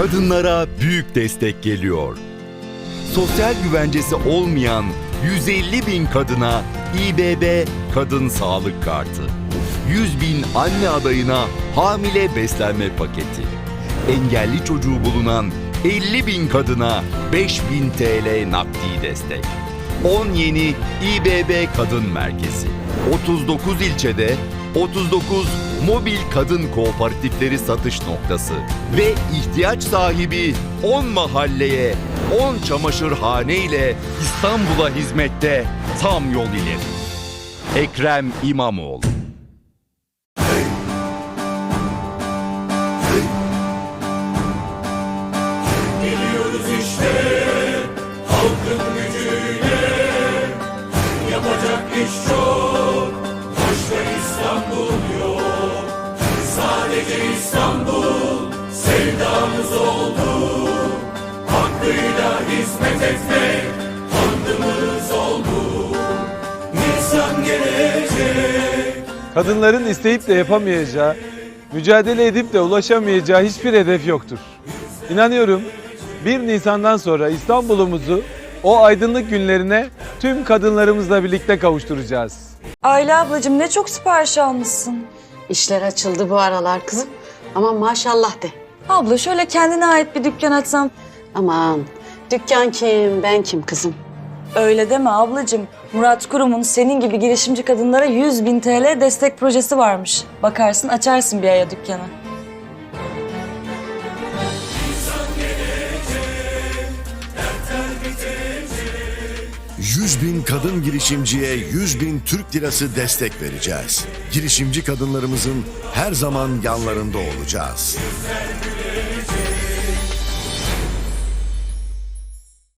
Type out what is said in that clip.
kadınlara büyük destek geliyor. Sosyal güvencesi olmayan 150 bin kadına İBB Kadın Sağlık Kartı. 100 bin anne adayına hamile beslenme paketi. Engelli çocuğu bulunan 50 bin kadına 5 bin TL nakdi destek. 10 yeni İBB Kadın Merkezi. 39 ilçede 39 mobil kadın kooperatifleri satış noktası ve ihtiyaç sahibi 10 mahalleye 10 çamaşırhane ile İstanbul'a hizmette tam yol ileri. Ekrem İmamoğlu Geliyoruz işte İstanbul sevdamız oldu Hakkıyla hizmet etmek andımız oldu Nisan gelecek Kadınların isteyip de yapamayacağı, mücadele edip de ulaşamayacağı hiçbir hedef yoktur. İnanıyorum 1 Nisan'dan sonra İstanbul'umuzu o aydınlık günlerine tüm kadınlarımızla birlikte kavuşturacağız. Ayla ablacığım ne çok sipariş almışsın. İşler açıldı bu aralar kızım. Ama maşallah de. Abla şöyle kendine ait bir dükkan açsam Aman dükkan kim ben kim kızım. öyle deme ablacığım. Murat Kurum'un senin gibi girişimci kadınlara 100 bin TL destek projesi varmış. Bakarsın açarsın bir aya dükkanı. ...100 bin kadın girişimciye 100 bin Türk lirası destek vereceğiz. Girişimci kadınlarımızın her zaman yanlarında olacağız.